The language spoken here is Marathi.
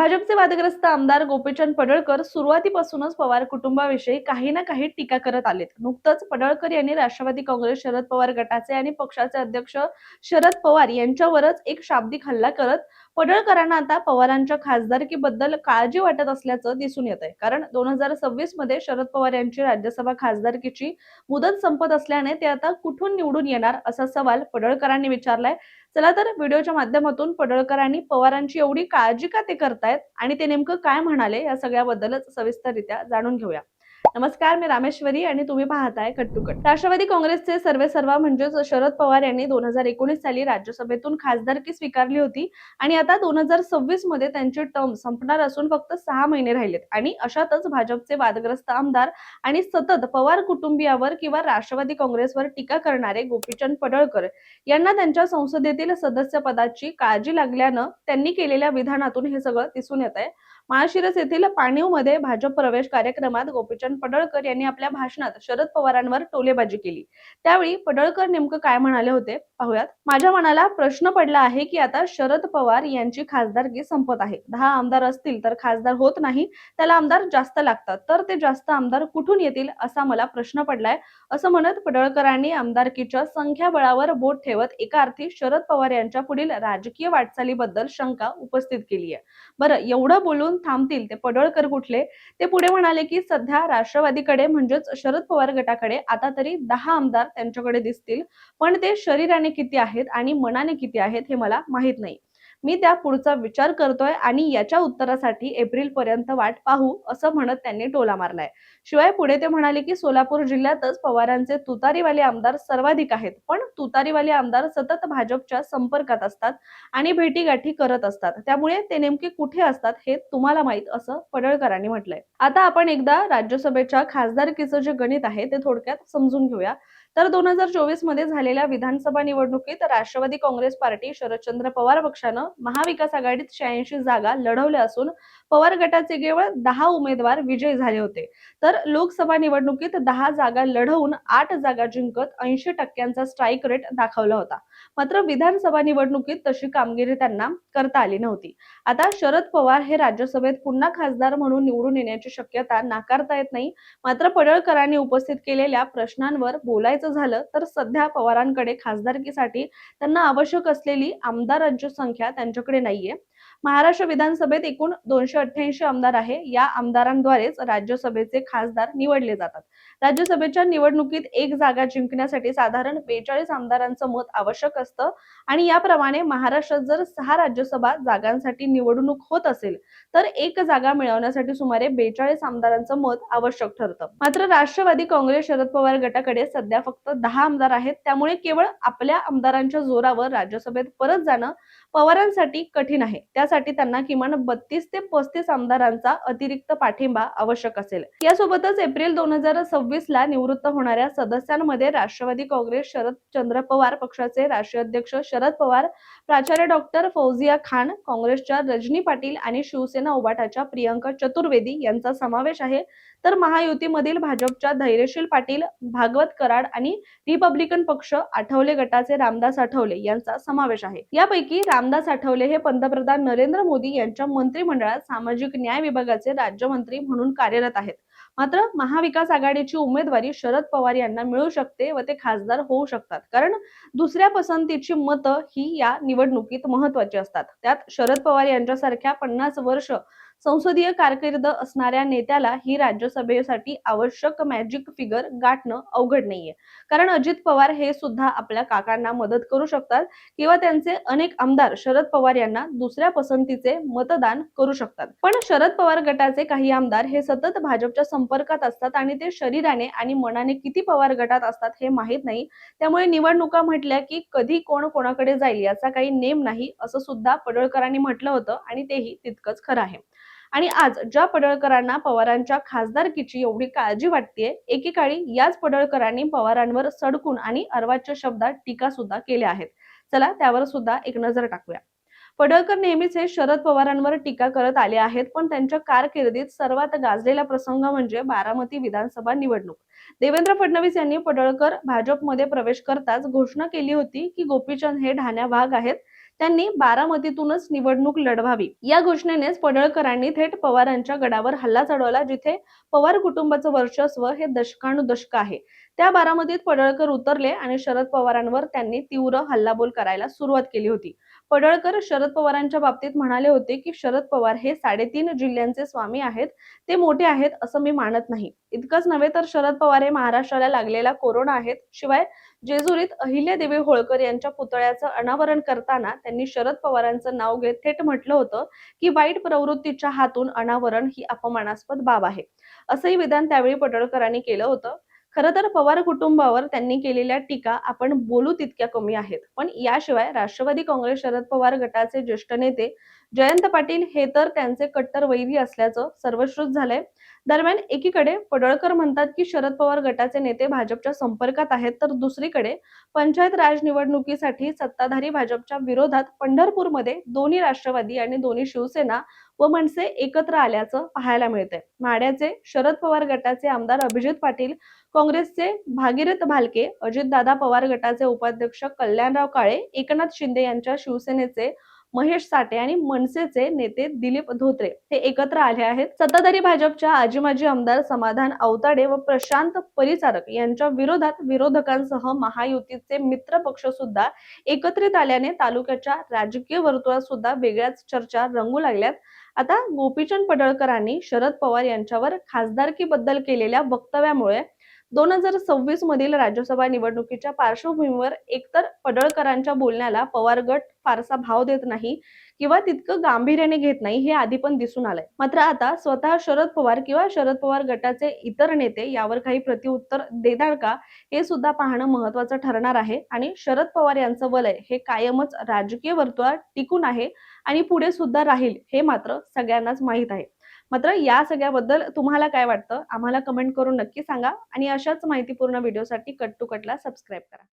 भाजपचे वादग्रस्त आमदार गोपीचंद पडळकर सुरुवातीपासूनच पवार कुटुंबाविषयी काही ना काही टीका करत आलेत. नुकतंच पडळकर यांनी राष्ट्रवादी काँग्रेस शरद पवार गटाचे आणि पक्षाचे अध्यक्ष शरद पवार यांच्यावरच एक शाब्दिक हल्ला करत पडळकरांना आता पवारांच्या खासदारकीबद्दल काळजी वाटत असल्याचं दिसून येत आहे कारण दोन हजार सव्वीसमध्ये शरद पवार यांची राज्यसभा खासदारकीची मुदत संपत असल्याने ते आता कुठून निवडून येणार असा सवाल पडळकरांनी विचारलाय. चला तर व्हिडिओच्या माध्यमातून पडळकरांनी पवारांची एवढी काळजी का ते करतायत आणि ते नेमकं काय म्हणाले या सगळ्याबद्दलच सविस्तररित्या जाणून घेऊया. नमस्कार मी रामेश्वरी आणि तुम्ही पाहताय कट टू कट. राष्ट्रवादी काँग्रेसचे सर्वे सर्वा म्हणजेच शरद पवार यांनी दोन हजार एकोणीस साली राज्यसभेतून खासदारकी स्वीकारली होती आणि आता दोन हजार सव्वीसमध्ये त्यांची टर्म संपणार असून फक्त सहा महिने राहिलेत आणि अशातच भाजपचे वादग्रस्त आमदार आणि सतत पवार कुटुंबियावर किंवा राष्ट्रवादी काँग्रेसवर टीका करणारे गोपीचंद पडळकर यांना त्यांच्या संसदेतील सदस्य पदाची काळजी लागल्यानं त्यांनी केलेल्या विधानातून हे सगळं दिसून येत आहे माळशिरस येथील पाणीवमध्ये भाजप प्रवेश कार्यक्रमात गोपीचंद पडळकर यांनी आपल्या भाषणात शरद पवारांवर टोलेबाजी केली. त्यावेळी पडळकर नेमकं काय म्हणाले होते? पाहूयात. माझ्या मनाला प्रश्न पडला आहे की आता शरद पवार यांची खासदारकी संपत आहे. दहा आमदार असतील तर खासदार होत नाही त्याला आमदार जास्त लागतात. तर ते जास्त आमदार कुठून येतील असा मला प्रश्न पडलाय असं म्हणत पडळकरांनी आमदारकीच्या संख्याबळावर बोट ठेवत एका अर्थी शरद पवार यांच्या पुढील राजकीय वाटचालीबद्दल शंका उपस्थित केली आहे बरं एवढं बोलून थांबतील ते पडळकर कुठले? ते पुढे म्हणाले की सध्या राष्ट्रवादीकडे म्हणजेच शरद पवार गटाकडे आता तरी दहा आमदार त्यांच्याकडे दिसतील. पण ते शरीराने किती आहेत आणि मनाने किती आहेत हे मला माहीत नाही. मी त्या पुढचा विचार करतोय आणि याच्या उत्तरासाठी एप्रिल पर्यंत वाट पाहू असं म्हणत त्यांनी टोला मारलाय. शिवाय पुढे ते म्हणाले की सोलापूर जिल्ह्यातच पवारांचे तुतारीवाले आमदार सर्वाधिक आहेत पण तुतारीवाले आमदार सतत भाजपच्या संपर्कात असतात आणि भेटीगाठी करत असतात. त्यामुळे ते नेमके कुठे असतात हे तुम्हाला माहीत असं पडळकरांनी म्हटलंय. आता आपण एकदा राज्यसभेच्या खासदारकीचं जे गणित आहे ते थोडक्यात समजून घेऊया. तर दोन हजार चोवीसमध्ये झालेल्या विधानसभा निवडणुकीत राष्ट्रवादी काँग्रेस पार्टी शरदचंद्र पवार पक्षानं महाविकास आघाडीत शहाऐंशी जागा लढवल्या असून पवार गटाचे केवळ दहा उमेदवार विजयी झाले होते. तर लोकसभा निवडणुकीत दहा जागा लढवून आठ जागा जिंकत ऐंशी टक्क्यांचा स्ट्राईक रेट दाखवला होता. मात्र विधानसभा निवडणुकीत तशी कामगिरी त्यांना करता आली नव्हती. आता शरद पवार हे राज्यसभेत पुन्हा खासदार म्हणून निवडून येण्याची शक्यता नाकारता येत नाही. मात्र पडळकरांनी उपस्थित केलेल्या प्रश्नांवर बोलायचं झालं तर सध्या पवारांकडे खासदारकीसाठी त्यांना आवश्यक असलेली आमदारांची संख्या त्यांच्याकडे नाहीये. महाराष्ट्र विधानसभेत एकूण दोनशे अठ्ठ्याऐंशी आमदार आहे. या आमदारांद्वारेच राज्यसभेचे खासदार निवडले जातात. राज्यसभेच्या निवडणुकीत एक जागा जिंकण्यासाठी साधारण बेचाळीस आमदारांचं मत आवश्यक असतं आणि याप्रमाणे महाराष्ट्रात जर सहा राज्यसभा जागांसाठी निवडणूक होत असेल तर एक जागा मिळवण्यासाठी सुमारे बेचाळीस आमदारांचं मत आवश्यक ठरतं. मात्र राष्ट्रवादी काँग्रेस शरद पवार गटाकडे सध्या फक्त दहा आमदार आहेत. त्यामुळे केवळ आपल्या आमदारांच्या जोरावर राज्यसभेत परत जाणं पवारांसाठी कठीण आहे. त्या त्यासाठी त्यांना किमान बत्तीस ते पस्तीस आमदारांचा अतिरिक्त पाठिंबा आवश्यक असेल. यासोबतच एप्रिल दोन हजार सव्वीस ला निवृत्त होणाऱ्या सदस्यांमध्ये राष्ट्रवादी काँग्रेस शरद चंद्र पवार पक्षाचे राष्ट्रीय अध्यक्ष शरद पवार प्राचार्य डॉक्टर फौजिया खान काँग्रेसच्या रजनी पाटील आणि शिवसेना उबाटाच्या प्रियंका चतुर्वेदी यांचा समावेश आहे. तर महायुतीमधील भाजपच्या धैर्यशील पाटील भागवत कराड आणि रिपब्लिकन पक्ष आठवले गटाचे रामदास आठवले यांचा समावेश आहे. यापैकी रामदास आठवले हे पंतप्रधान नरेंद्र मोदी यांच्या मंत्रिमंडळात सामाजिक न्याय विभागाचे राज्यमंत्री म्हणून कार्यरत आहेत. मात्र महाविकास आघाडीची उमेदवारी शरद पवार यांना मिळू शकते व ते खासदार होऊ शकतात. कारण दुसऱ्या पसंतीची मतं ही या निवडणुकीत महत्वाची असतात. त्यात शरद पवार यांच्यासारख्या पन्नास वर्ष संसदीय कारकीर्द असणाऱ्या नेत्याला ही राज्यसभेसाठी आवश्यक मॅजिक फिगर गाठणं अवघड नाहीये. कारण अजित पवार हे सुद्धा आपल्या काकांना मदत करू शकतात किंवा त्यांचे अनेक आमदार शरद पवार यांना दुसऱ्या पसंतीचे मतदान करू शकतात. पण शरद पवार गटाचे काही आमदार हे सतत भाजपच्या संपर्कात असतात आणि ते शरीराने आणि मनाने किती पवार गटात असतात हे माहीत नाही. त्यामुळे निवडणुका म्हटल्या की कधी कोण कोणाकडे जाईल याचा काही नेम नाही असं सुद्धा पडळकरांनी म्हटलं होतं आणि तेही तितकंच खरं आहे. आणि आज ज्या पडळकरांना पवारांच्या खासदारकीची एवढी काळजी वाटते एकेकाळी याच पडळकरांनी पवारांवर सडकून आणि अर्वाच्य शब्दात टीका सुद्धा केल्या आहेत. चला त्यावर सुद्धा एक नजर टाकूया. पडळकर नेहमीच हे शरद पवारांवर टीका करत आले आहेत पण त्यांच्या कारकिर्दीत सर्वात गाजलेला प्रसंग म्हणजे बारामती विधानसभा निवडणूक. देवेंद्र फडणवीस यांनी पडळकर भाजपमध्ये प्रवेश करताच घोषणा केली होती की गोपीचंद हे ढाण्या भाग आहेत. त्यांनी बारामतीतूनच निवडणूक लढवावी. या घोषणेनेच पडळकरांनी थेट पवारांच्या गडावर हल्ला चढवला जिथे पवार कुटुंबाचं वर्चस्व हे दशकानुदशक आहे. त्या बारामतीत पडळकर उतरले आणि शरद पवारांवर त्यांनी तीव्र हल्लाबोल करायला सुरुवात केली होती. पडळकर शरद पवारांच्या बाबतीत म्हणाले होते की शरद पवार हे साडेतीन जिल्ह्यांचे स्वामी आहेत. ते मोठे आहेत असं मी मानत नाही. इतकंच नव्हे तर शरद पवार हे महाराष्ट्राला लागलेला कोरोना आहेत. शिवाय जेजुरीत अहिल्यादेवी होळकर यांच्या पुतळ्याचं अनावरण करताना त्यांनी शरद पवारांचं नाव घेत थेट म्हटलं होतं की वाईट प्रवृत्तीच्या हातून अनावरण ही अपमानास्पद बाब आहे. असंही विधान त्यावेळी पडळकरांनी केलं होतं. खरं तर पवार कुटुंबावर त्यांनी केलेल्या टीका आपण बोलू तितक्या कमी आहेत. पण याशिवाय राष्ट्रवादी काँग्रेस शरद पवार गटाचे ज्येष्ठ नेते जयंत पाटील हे तर त्यांचे कट्टर वैरी असल्याचं सर्वश्रुत झालंय. दरम्यान एकीकडे पडळकर म्हणतात की शरद पवार गटाचे नेते भाजपच्या संपर्कात आहेत तर दुसरीकडे पंचायत राज निवडणुकीसाठी सत्ताधारी भाजपच्या विरोधात पंढरपूरमध्ये दोन्ही राष्ट्रवादी आणि दोन्ही शिवसेना व मनसे एकत्र आल्याचं पाहायला मिळतंय. माड्याचे शरद पवार गटाचे आमदार अभिजित पाटील काँग्रेसचे भागीरथ भालके अजितदादा पवार गटाचे उपाध्यक्ष कल्याणराव काळे एकनाथ शिंदे यांच्या शिवसेनेचे महेश साठे आणि मनसेचे नेते दिलीप धोत्रे हे एकत्र आले आहेत. सत्ताधारी भाजपच्या आजी माजी आमदार समाधान अवताडे व प्रशांत परिचारक यांच्या विरोधात विरोधकांसह महायुतीचे मित्र पक्ष सुद्धा एकत्रित आल्याने तालुक्याच्या राजकीय वर्तुळात सुद्धा वेगळ्याच चर्चा रंगू लागल्यात. आता गोपीचंद पडळकरांनी शरद पवार यांच्यावर खासदारकीबद्दल केलेल्या वक्तव्यामुळे दोन हजार सव्वीस मधील राज्यसभा निवडणुकीच्या पार्श्वभूमीवर एकतर पडळकरांच्या बोलण्याला पवार गट फारसा भाव देत नाही किंवा तितकं गांभीर्याने घेत नाही हे आधी पण दिसून आलंय. मात्र आता स्वतः शरद पवार किंवा शरद पवार गटाचे इतर नेते यावर काही प्रतिउत्तर देणार का हे सुद्धा पाहणं महत्वाचं ठरणार आहे आणि शरद पवार यांचं वलय हे कायमच राजकीय वर्तुळात टिकून आहे आणि पुढे सुद्धा राहील हे मात्र सगळ्यांनाच माहीत आहे. मात्र या सगळ्याबद्दल तुम्हाला काय वाटतं? आम्हाला कमेंट करून नक्की सांगा आणि अशाच माहितीपूर्ण व्हिडिओसाठी कट टू कटला सबस्क्राईब करा.